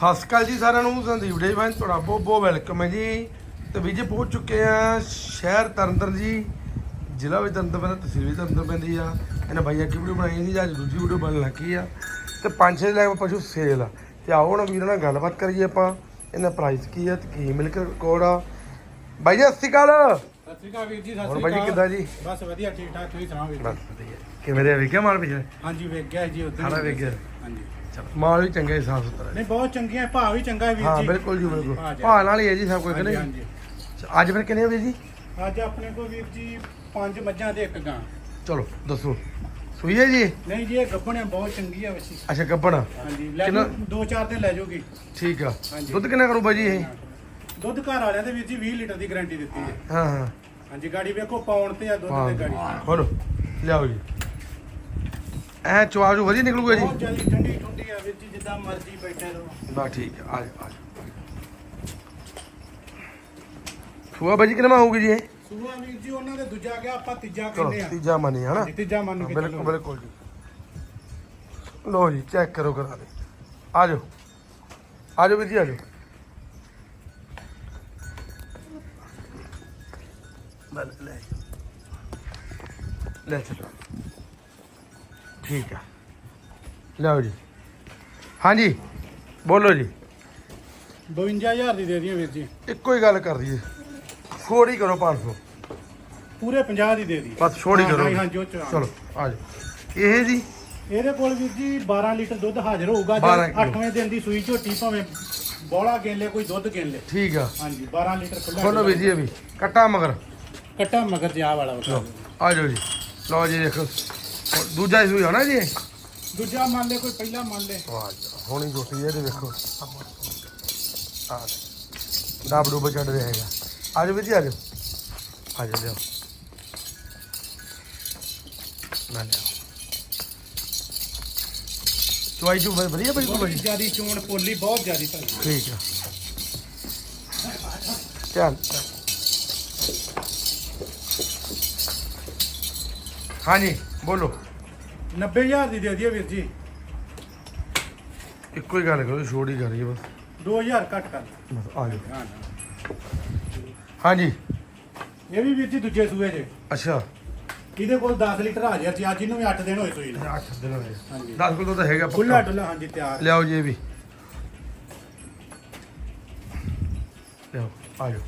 ਸਤਿ ਸ਼੍ਰੀ ਅਕਾਲ ਜੀ ਸਾਰਿਆਂ ਨੂੰ, ਸੰਦੀਪ ਡੇ ਫੈਨ ਤੁਹਾਡਾ ਬਹੁਤ ਬਹੁਤ ਵੈਲਕਮ ਹੈ ਜੀ। ਤੇ ਵੀ ਜੀ, ਪਹੁੰਚ ਚੁੱਕੇ ਆ ਸ਼ਹਿਰ ਤਰਨਤਾਰਨ ਜੀ, ਜ਼ਿਲ੍ਹਾ ਵੀ ਤਰਨਤਾਰਨ ਪੈਂਦਾ, ਤਹਿਸੀਲ ਵੀ ਤਰਨਤਾਰਨ ਪੈਂਦੀ ਆ। ਇਹਨਾਂ ਬਾਈਆਂ ਕੀ ਵੀਡੀਓ ਬਣਾਈ ਸੀ ਅੱਜ ਦੂਜੀ ਵੀਡੀਓ ਬਣਨ ਲੱਗੀ ਆ। ਤੇ ਪੰਜ ਛੇ ਲੈ ਪਸ਼ੂ ਸੇਲ ਆ। ਤੇ ਆਓ ਹੁਣ ਵੀਰਾਂ ਨਾਲ ਗੱਲਬਾਤ ਕਰੀਏ ਆਪਾਂ ਇਹਨਾਂ ਪ੍ਰਾਈਸ ਕੀ ਆ ਤੇ ਕੀ ਮਿਲਕ ਰਿਕਾਰਡ ਆ। ਬਾਈ ਜੀ, ਸਤਿ ਸ਼੍ਰੀ ਅਕਾਲ। ਸਤਿ ਸ਼੍ਰੀ ਅਕਾਲ ਵੀਰ ਜੀ ਸਤਿ ਹੋਰ ਸ਼੍ਰੀ ਬਾਈ ਜੀ ਅਕਾਲ। ਕਿੱਦਾਂ ਜੀ? ਬਸ ਵਧੀਆ ਠੀਕ ਠਾਕ ਤੁਸੀਂ ਸੁਣਾਓ ਵੀਰ ਜੀ? ਬਸ ਵਧੀਆ। ਕਿਵੇਂ ਦੇ ਵੇਖਿਆ ਮਾਲ ਪਿਛਲੇ? ਹਾਂਜੀ ਵੇਖ ਗਿਆ ਜੀ ਉਧਰ ਸਾਰਾ ਵੇਖ ਗਿਆ ਹਾਂਜੀ। ਚਲੋ ਮਾਲ ਵੀ ਚੰਗਾ ਹੀ ਸਾਫ਼ ਸੁਥਰਾ ਹੈ। ਨਹੀਂ ਬਹੁਤ ਚੰਗੀਆਂ ਭਾਅ ਵੀ ਚੰਗਾ ਹੈ ਵੀਰ ਹਾਂ ਜੀ। ਬਿਲਕੁਲ ਜੀ ਬਿਲਕੁਲ। ਭਾਅ ਜੀ। ਨਾਲ ਹੀ ਹੈ ਜੀ ਸਭ ਕੁਝ ਹਾਂਜੀ, ਕਹਿੰਦੇ ਹਾਂਜੀ। ਅੱਜ ਫਿਰ ਕਿੰਨੇ ਹੋਏ ਜੀ? ਅੱਜ ਆਪਣੇ ਕੋਲ ਵੀਰ ਜੀ ਪੰਜ ਮੱਝਾਂ ਤੇ ਇੱਕ ਗਾਂ। ਚਲੋ ਦੱਸੋ। ਸੂਈ ਹੈ ਜੀ? ਨਹੀਂ ਜੀ ਇਹ ਬਹੁਤ ਚੰਗੀ ਆ ਵਸੀ। ਅੱਛਾ ਗੱਬਣ ਹਾਂਜੀ ਲੈ ਕਿੰਨਾ- ਜਾਓ, ਦੋ ਚਾਰ ਦਿਨ ਲੈ ਜਾਓਗੀ ਠੀਕ ਆ। ਹਾਂਜੀ। ਦੁੱਧ ਕਿੰਨਾ ਕਰੂ ਬਾਜੀ ਇਹ? ਦੁੱਧ ਘਰ ਵਾਲਿਆਂ ਦੇ ਵੀਰ ਜੀ 20 ਲੀਟਰ ਦੀ ਗਾਰੰਟੀ ਦਿੱਤੀ ਹੈ। ਹਾਂ ਹਾਂ। ਹਾਂਜੀ ਗਾੜੀ ਵੇਖੋ ਪਾਉਣ ਤੇ ਆ ਦੁੱਧ ਤੇ ਗਾੜੀ। ਹਾਂ ਖੋਲੋ ਲਿਆਓ ਜੀ। ਐ ਚਵਾਜੂ ਵਧੀਆ ਨਿਕਲੂਗਾ ਬਹੁਤ ਜੀ ਜਲਦੀ ਠੰਡੀ ਠੰਡੀ ਆ ਵੀਰ ਜੀ ਜਿੱਦਾਂ ਮਰਜ਼ੀ ਬੈਠੇ ਰਹੋ। ਬਾ ਠੀਕ ਆ ਆ ਜਾਓ, ਆ ਜਾਓ। ਸੂਆ ਬਾਜੀ ਕਿੰਨਾ ਹੋਊਗੀ ਜੀ ਇਹ? ਸੂਆ ਵੀਰ ਜੀ ਉਹਨਾਂ ਦੇ ਦੂਜਾ ਗਿਆ ਆਪਾਂ ਤੀਜਾ ਚਲੋ ਕਹਿੰਦੇ ਆ। ਤੀਜਾ ਮੰਨੀ ਹਨਾ ਹਾਂਜੀ, ਤੀਜਾ ਮੰਨ ਕੇ ਬਿਲਕੁਲ ਚੱਲੋ। ਬਿਲਕੁਲ ਜੀ। ਲੋ ਜੀ ਚੈੱਕ ਕਰੋ ਕਰਾ ਦੇ। ਆ ਜਾਓ। ਆ ਜਾਓ ਵੀਰ ਜੀ ਆ ਜਾਓ। ਲੈ ਲੈ, ਚਲੋ। ਠੀਕ ਆ। ਲਓ ਜੀ। ਹਾਂਜੀ ਬੋਲੋ ਜੀ। 52000 ਦੀ ਦੇ ਦਈਏ ਵੀਰ ਜੀ। ਇੱਕੋ ਹੀ ਗੱਲ ਕਰ ਦਈਏ। ਛੋੜੀ ਕਰੋ 500 ਪੂਰੇ 50 ਦੀ ਦੇ ਦੀ। ਬਸ ਛੋੜੀ ਕਰੋ। ਹਾਂ ਜੋ ਚ ਚਲੋ ਆ ਇਹ ਜੀ? ਇਹਦੇ ਕੋਲ ਵੀਰ ਜੀ 12 ਲੀਟਰ ਦੁੱਧ ਹਾਜ਼ਰ ਹੋਊਗਾ। 12 ਜੇ ਕਿਲੋ। 8ਵੇਂ ਦਿਨ ਦੀ ਸੂਈ ਝੋਟੀ ਭਾਵੇਂ ਬੋਲਾ ਗਿਣ ਲੈ ਕੋਈ ਦੁੱਧ ਗਿਣ ਲੈ। ਠੀਕ ਆ। ਹਾਂਜੀ 12 ਲੀਟਰ ਖੁੱਲਾ ਖੋਲੋ ਵੀਰ ਜੀ ਇਹ ਵੀ। ਕੱਟਾ ਮਗਰ। ਕੱਟਾ ਮਗਰ ਜਿਆ ਵਾਲਾ ਲਓ ਵਖਾ ਆ ਜਾਓ ਜੀ। ਲਓ ਜੀ ਦੇਖੋ। ਹੁਣ ਦੂਜਾ ਸੂਈ ਹੋਣਾ ਜੀ? ਇਹ? ਦੂਜਾ ਮੰਨ ਲੈ ਕੋਈ ਪਹਿਲਾ ਮੰਨ ਲੈ। ਵਾਹ ਜੀ ਹੋਣੀ ਜੋਟੀ ਇਹਦੇ ਵੇਖੋ। ਆ ਡਾਬ ਡੂਬ ਚੜ ਰਿਹਾ ਹੈਗਾ। ਆ ਜਾਓ ਵੀਰ ਜੀ ਆ ਜਾਓ। ਆ ਜਾਓ ਲਿਆਓ। ਨਾ ਲਿਆਓ। ਚੁਆਈ ਜੂ ਵਧੀਆ ਬਈ ਬਹੁਤ ਕੋਈ ਜਿਆਦੀ ਚੋਣ ਪੋਲੀ ਬਹੁਤ ਜਿਆਦੀ ਭਾਈ। ਠੀਕ ਆ। ਚੱਲ ਹਾਂਜੀ ਬੋਲੋ। 90000 ਦੀ ਦੇ ਦਈਏ ਵੀਰ ਜੀ। ਇੱਕੋ ਹੀ ਗੱਲ ਕਰੋ ਛੋੜ ਹੀ ਕਰੀਏ ਬਸ। 2000 ਘੱਟ ਕਰ। ਬਸ ਆ ਜਾਓ। ਹਾਂ ਹਾਂਜੀ। ਇਹ ਵੀ ਵੀਰ ਜੀ ਦੂਜੇ ਸੂਏ ਜੇ। ਅੱਛਾ। ਇਹਦੇ ਕੋਲ 10 ਲੀਟਰ ਹਾਜ਼ਰ ਸੀ ਅੱਜ ਇਹਨੂੰ ਵੀ 8 ਦਿਨ ਹੋਏ ਸੂਈ ਨੂੰ। 8 ਦਿਨ ਹੋਏ। ਹਾਂਜੀ। 10 ਕਿਲੋ ਤਾਂ ਹੈਗਾ ਖੁੱਲਾ ਪੱਕਾ ਡੁੱਲਾ ਹਾਂਜੀ ਤਿਆਰ। ਲਿਆਓ ਜੀ ਇਹ ਵੀ। ਲਿਆਓ ਆ ਜਾਓ।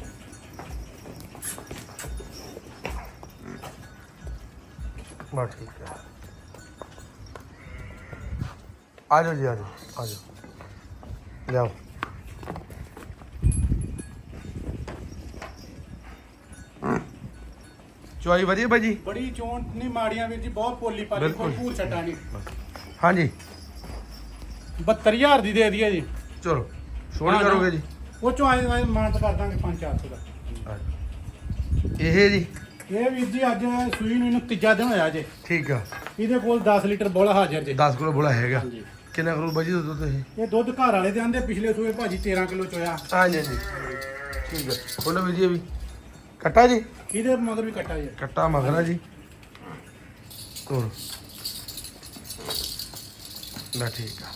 ਬਸ ਠੀਕ ਹੈ। ਆ ਜਾਓ ਜੀ ਆ ਜਾਓ ਆ ਜਾਓ। ਲਿਆਓ। ਚੁਆਈ ਵਧੀਆ ਬਾਈ ਜੀ? ਬੜੀ ਚੋਣ ਨਹੀਂ ਮਾੜੀਆਂ ਵੀਰ ਜੀ ਬਹੁਤ ਪੋਲੀ ਪਾਲੀ ਬਿਲਕੁਲ। ਕੋਈ ਭੂਰ ਛਟਾ ਨਹੀਂ। ਹਾਂਜੀ। 72000 ਦੀ ਦੇ ਦਈਏ ਜੀ। ਚਲੋ ਹਾਂ, ਕਰੋਗੇ ਜੀ। ਉਹ ਚੋਂ ਆਏ ਆਏ ਮਾਨਤ ਕਰ ਦਾਂਗੇ 5-400 ਦਾ। ਆ ਜਾਓ। ਇਹ ਜੀ ਇਹ ਵੀਰ ਜੀ ਅੱਜ ਸੂਈ ਨੂੰ ਇਹਨੂੰ ਤੀਜਾ ਦਿਨ ਹੋਇਆ ਜੇ। ਠੀਕ ਆ। ਇਹਦੇ ਕੋਲ 10 ਲੀਟਰ ਬੋਲਾ ਹਾਜ਼ਰ ਜੇ। 10 ਕਿਲੋ ਬੋਲਾ ਹੈਗਾ। ਹਾਂਜੀ। ਕਿੰਨਾ ਕਰੂ ਬਾਜੀ ਦੁੱਧ ਇਹ ਇਹ ਦੁੱਧ ਘਰ ਵਾਲੇ ਦੇ ਆਂਦੇ ਪਿਛਲੇ ਸੂਏ ਭਾਜੀ 13 ਕਿਲੋ ਚੋਇਆ। ਹਾਂਜੀ ਹਾਂਜੀ ਠੀਕ ਹੈ ਬੋਲੋ ਵੀ ਜੀ ਇਹ ਵੀ। ਕੱਟਾ ਜੀ? ਇਹਦੇ ਮਗਰ ਵੀ ਕੱਟਾ ਜੇ। ਕੱਟਾ ਮਗਰਾ ਜੀ। ਤੋਰ। ਨਾ ਠੀਕ ਆ।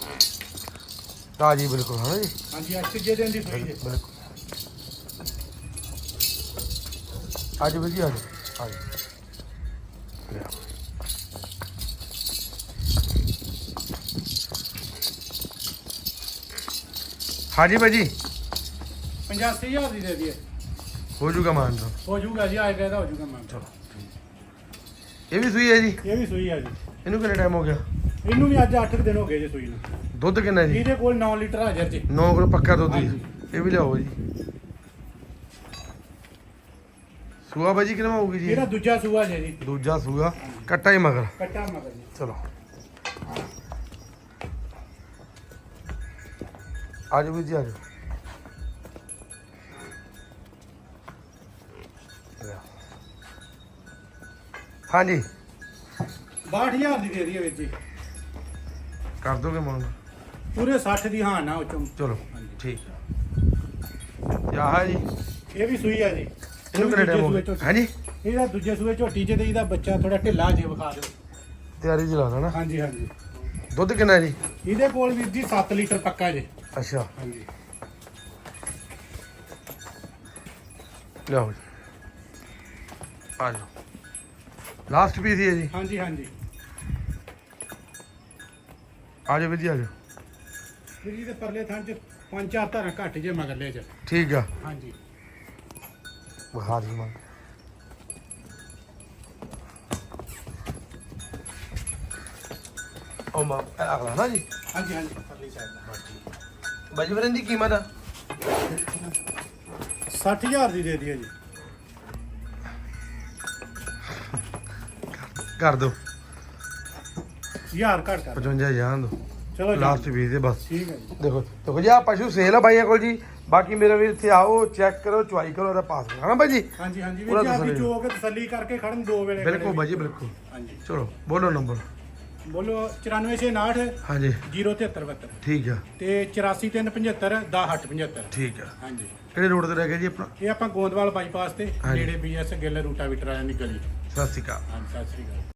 ਤਾਜੀ ਬਿਲਕੁਲ ਹਾਂ ਜੀ। ਹਾਂਜੀ ਅੱਜ ਤੀਜੇ ਦਿਨ ਦੀ ਸੂਈ ਜੇ। ਬਿਲਕੁਲ। ਅੱਜ ਵੀ ਜੀ ਆ ਜਾਓ ਆ ਜਾਓ ਲਿਆਓ। ਹਾਂਜੀ ਭਾਜੀ। 85000 ਦੀ ਦੇ ਦਈਏ। ਹੋ ਜੂਗਾ ਮਾਨ ਤਾਂ ਹੋ ਜਾਊਗਾ ਜੀ ਆਏਗਾ ਇਹਦਾ ਹੋ ਜਾਊਗਾ ਮਾਨ ਚਲੋ। ਇਹ ਵੀ ਸੂਈ ਹੈ ਜੀ? ਇਹ ਵੀ ਸੂਈ ਆ ਜੀ। ਇਹਨੂੰ ਕਿੰਨਾ ਟਾਈਮ ਹੋ ਗਿਆ? ਇਹਨੂੰ ਵੀ ਅੱਜ 8 ਦਿਨ ਹੋ ਗਏ ਜੇ ਸੂਈ ਨੂੰ। ਦੁੱਧ ਕਿੰਨਾ ਜੀ? ਇਹਦੇ ਕੋਲ 9 ਲੀਟਰ ਹਾਜ਼ਰ ਜੀ 9 ਕਿਲੋ ਪੱਕਾ ਦੁੱਧ ਜੀ। ਇਹ ਵੀ ਲਿਆਓ ਜੀ। ਸੂਆ ਬਾਜੀ ਕਿੰਨਾ ਹੋਊਗੀ ਜੀ? ਇਹਦਾ ਦੂਜਾ ਸੂਆ ਜੇ ਜੀ। ਦੂਜਾ ਸੂਆ ਕੱਟਾ ਹੀ ਮਗਰ। ਕੱਟਾ ਮਗਰ ਜੀ। ਚਲੋ। ਆਜੋ ਵੀ ਜੀ ਆਜੋ। ਹਾਂਜੀ। 62000 ਦੀ ਦੇ ਦਈਏ ਵੀਰ ਜੀ। ਕਰ ਦੋਗੇ ਮੰਗ? ਪੂਰੇ 60 ਦੀ ਹਾਂ ਨਾ ਉਹ ਚੋਂ। ਚਲੋ। ਠੀਕ। ਆਹ ਜੀ। ਇਹ ਵੀ ਸੂਈ ਆ ਜੀ। ਇਹਨੂੰ ਕਿੰਨਾ ਟਾਈਮ ਹੋ ਗਿਆ ਹਾਂਜੀ? ਇਹਦਾ ਦੂਜੇ ਸੂਏ ਝੋਟੀ ਚ ਤੇ ਇਹਦਾ ਬੱਚਾ ਥੋੜਾ ਢਿੱਲਾ ਜੇ ਵਿਖਾ ਦਿਓ। ਤਿਆਰੀ ਚ ਲਾ ਦੇਣਾ ਹਾਂਜੀ ਹਾਂਜੀ। ਦੁੱਧ ਕਿੰਨਾ ਹੈ ਜੀ? ਇਹਦੇ ਕੋਲ ਵੀਰ ਜੀ 7 ਲੀਟਰ ਪੱਕਾ ਜੇ। ਅੱਛਾ। ਹਾਂਜੀ। ਲਿਆਓ ਜੀ। ਆ ਜਾਓ। ਲਾਸਟ ਪੀਸ ਹੀ ਹੈ ਜੀ। ਹਾਂਜੀ ਹਾਂਜੀ। ਆ ਜਾਓ ਵੀਰ ਜੀ ਆ ਜਾਓ। ਵੀਰ ਜੀ ਦੇ ਪਰਲੇ ਥਾਂ ਚ ਪੰਜ ਚਾਰ ਧਾਰਾਂ ਘੱਟ ਜੇ ਮਗਰਲੇ ਚ। ਠੀਕ ਆ। ਹਾਂਜੀ। ਬੁਖਾਰ ਜੀ ਮਾਂ ਉਹ ਮਾਂ ਅਗਲਾ ਨਾ ਜੀ? ਹਾਂਜੀ ਹਾਂਜੀ। ਪਰਲੀ ਸਾਈਡ ਦਾ। ਬਜਵਰਨ ਦੀ ਕੀਮਤ ਆ? 60000 ਦੀ ਦੇ ਦਿਓ ਜੀ। ਕਰ ਦੋ। ਹਜ਼ਾਰ ਘੱਟ ਕਰ 55 ਜਾਣ ਦੋ। ਚਲੋ ਜੀ। ਲਾਸਟ ਪੀਸ ਦੇ ਬਸ। ਠੀਕ ਹੈ ਜੀ। ਦੇਖੋ ਦੇਖੋ ਜੀ ਆ ਪਸ਼ੂ ਸੇਲ ਆ ਬਾਈਆਂ ਕੋਲ ਜੀ। ਬਾਕੀ ਮੇਰੇ ਵੀਰ ਇੱਥੇ ਆਓ ਚੈੱਕ ਕਰੋ ਚੁਆਈ ਕਰੋ ਉਹਦਾ ਪਾਸ ਕਰੋ। ਹਨਾ ਬਾਈ ਜੀ? ਹਾਂਜੀ ਹਾਂਜੀ ਵੀਰ ਜੀ ਆਪੀ ਤਸੱਲੀ। ਚੋ ਕੇ ਤਸੱਲੀ ਕਰਕੇ ਖੜਨ ਦੋ ਵੇਲੇ ਬਿਲਕੁਲ ਖੜੇ ਬਾਈ ਜੀ ਬਿਲਕੁਲ। ਹਾਂਜੀ। ਚਲੋ ਬੋਲੋ ਨੰਬਰ। ਬੋਲੋ 9469 ਹਾਂਜੀ। 07372 ਠੀਕ ਆ। ਤੇ 84375 10875 ਠੀਕ ਆ। ਹਾਂਜੀ। ਕਿਹੜੇ ਰੋਡ ਤੇ ਰਹਿ ਗਿਆ ਜੀ ਆਪਣਾ? ਇਹ ਆਪਾਂ ਗੋਂਦਵਾਲ ਬਾਈਪਾਸ ਤੇ। ਨੇੜੇ ਬੀਐਸ ਗਿੱਲ ਰੂਟਾ ਵਿਟਰ ਦੀ ਗਲੀ। ਸਤਿ ਸ਼੍ਰੀ ਅਕਾਲ। ਹਾਂਜੀ ਸਤਿ ਸ੍ਰੀ ਅਕਾਲ।